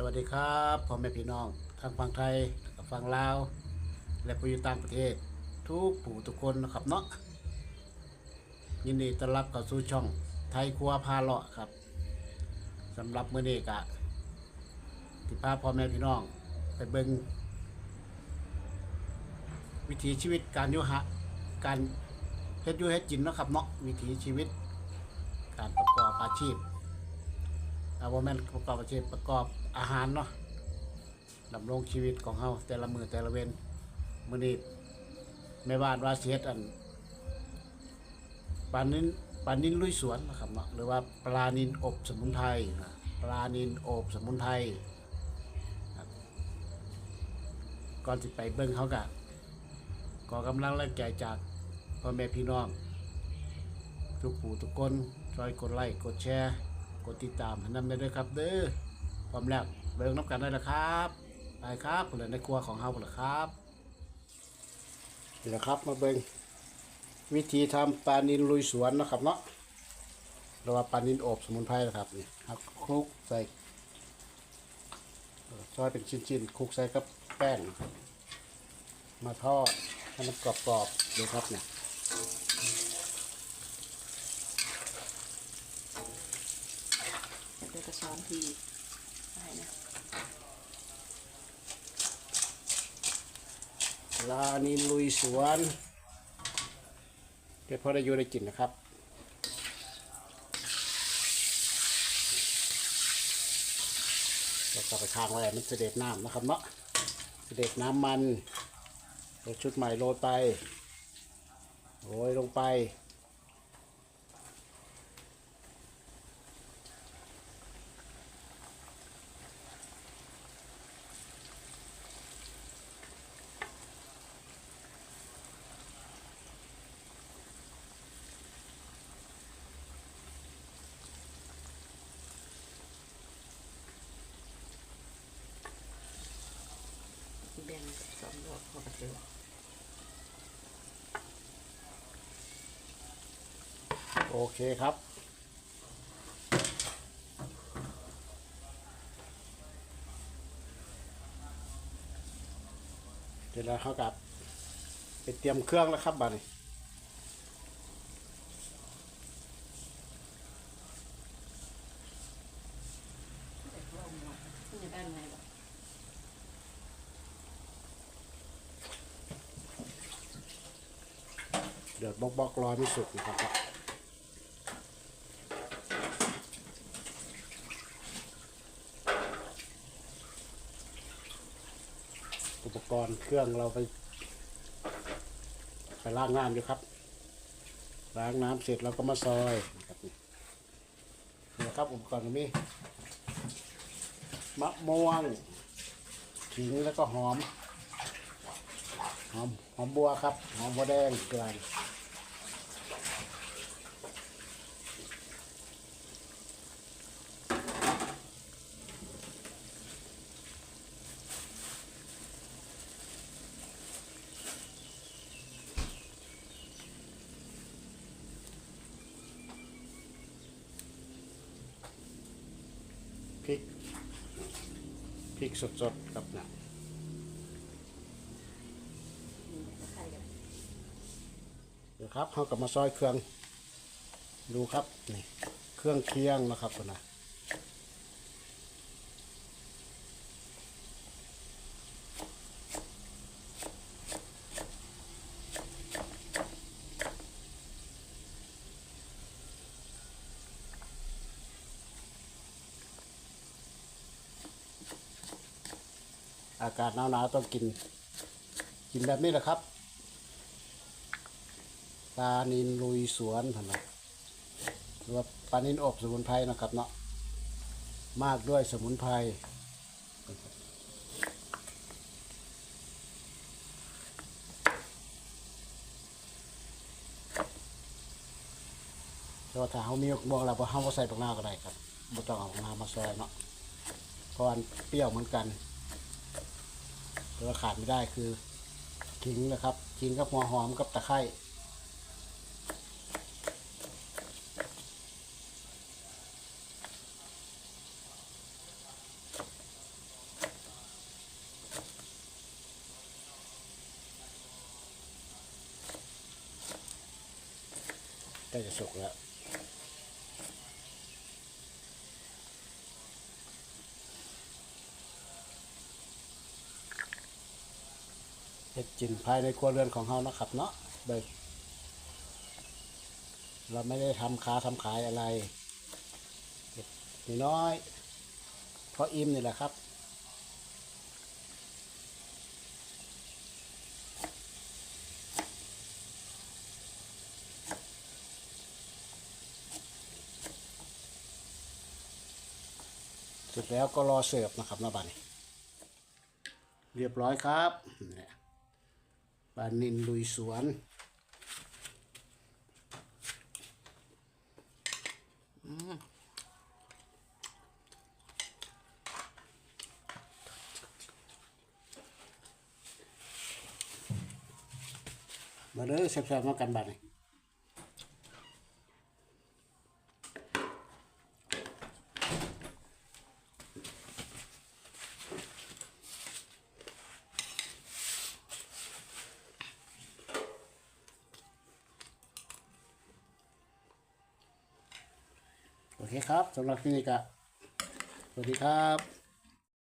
สวัสดีครับพ่อแม่พี่น้องทางฝั่งไทยฝั่งลาว และผู้อยู่ต่างประเทศ ทุกผู้ทุกคนนะครับเนาะยินดีต้อนรับเข้าสู่ช่องไทยครัวพาเลาะครับสำหรับมื้อนี้กะที่พาพ่อแม่พี่น้อง ไปเบิ่งวิถีชีวิตการยู่หะการเฮ็ดยู่เฮ็ดกินนะครับเนาะวิถีชีวิต การประกอบอาชีพอาว่าแม่นประกอบอาชีพประกอบ อาหารเนาะดำรงชีวิตของเฮาแต่ละมือแต่ละเวนมื้อนี้แม่บ้านว่าสิเฮ็ดอันปลานินปลานินลุยสวนนะครับเนาะหรือว่าปลานินอบสมุนไพรนะปลานินอบสมุนไพรก่อนสิไปเบิ่งเขากะก็กำลังแรงใจจากพ่อแม่พี่น้อง ทุกผู้ทุกคนช่วยกดไลค์กดแชร์ กดติดตามให้นำได้ด้วยครับเด้อ พร้อมแล้วเบิ่งน้ำกันได้แล้วครับไปครับเหลือในครัวของเฮาเหรอครับนี่แหละครับมาเบิ่งวิธีทำปลานินลุยสวนนะครับเนาะหรือว่าปลานินอบสมุนไพรนะครับนี่ครับคลุกใส่เอ่อซอยเป็นชิ้นๆคลุกใส่กับแป้งนะครับมาทอดให้มันกรอบๆดูครับเนี่ยเดี๋ยวจะช้อนทีได้นะป ลานินลุยสวนเดี๋ยวพอได้อยู่ได้กินนะครับเราก็ไปค้างไว้มันเสด็จน้ำนะครับเนาะเสด็จน้ำมันเอาชุดใหม่โรยไปโรยลงไป สองดอกพอกระเทือโอเคครับ เดี๋ยวเราเข้ากับ ไปเตรียมเครื่องแล้วครับบัดนี้ แต่ว่าเอาหมดขึ้นจะได้ไหมบอก เดือดบอกบอกๆรอไม่สุกนะครับอุปกรณ์เครื่องเราไปไปล้างน้ำอยู่ครับล้างน้ำเสร็จเราก็มาซอยนะครับนี่นะครับอุปกรณ์ตรงนี้มะม่วงขิงแล้วก็หอมหอมหอมบัวครับ หอมบัวแดงเกลือ พริกสดๆครับนะเดี๋ยวครับเขากลับมาซอยเครื่อง ดูครับนี่เครื่องเคียงนะครับนะ อากาศหนาวๆต้องกิน กินแบบนี้แหละครับปลานินลุยสวนถนะหรือว่าปลานินอบสมุนไพรนะครับเนาะมากด้วยสมุนไพรแต่ว่าถ้าเขามีบวงเราพอเขาใส่ปักหน้าก็ได้ครับไม่ต้องเอาปักหน้ามาซอยเนาะเพราะอันเปรี้ยวเหมือนกัน แต่วาขาดไม่ได้คือขิงนะครับขิงกับหัวหอมกับตะไคร่ใกล้จะสุกแล้ว เห็ดจินภายในครัวเรือนของเฮานะครับเนาะเบิกเราไม่ได้ทำค้าทำขายอะไรเห็ดน้อยเพราะอิ่มนี่แหละครับเสร็จแล้วก็รอเสิร์ฟนะครับนะบัดนี้เรียบร้อยครับเนี่ย ปลานินลุยสวน มาเด้อแซ่บๆมากันบัดนี้ เคครับสำหรับคลินิกอะสวัสดีครับ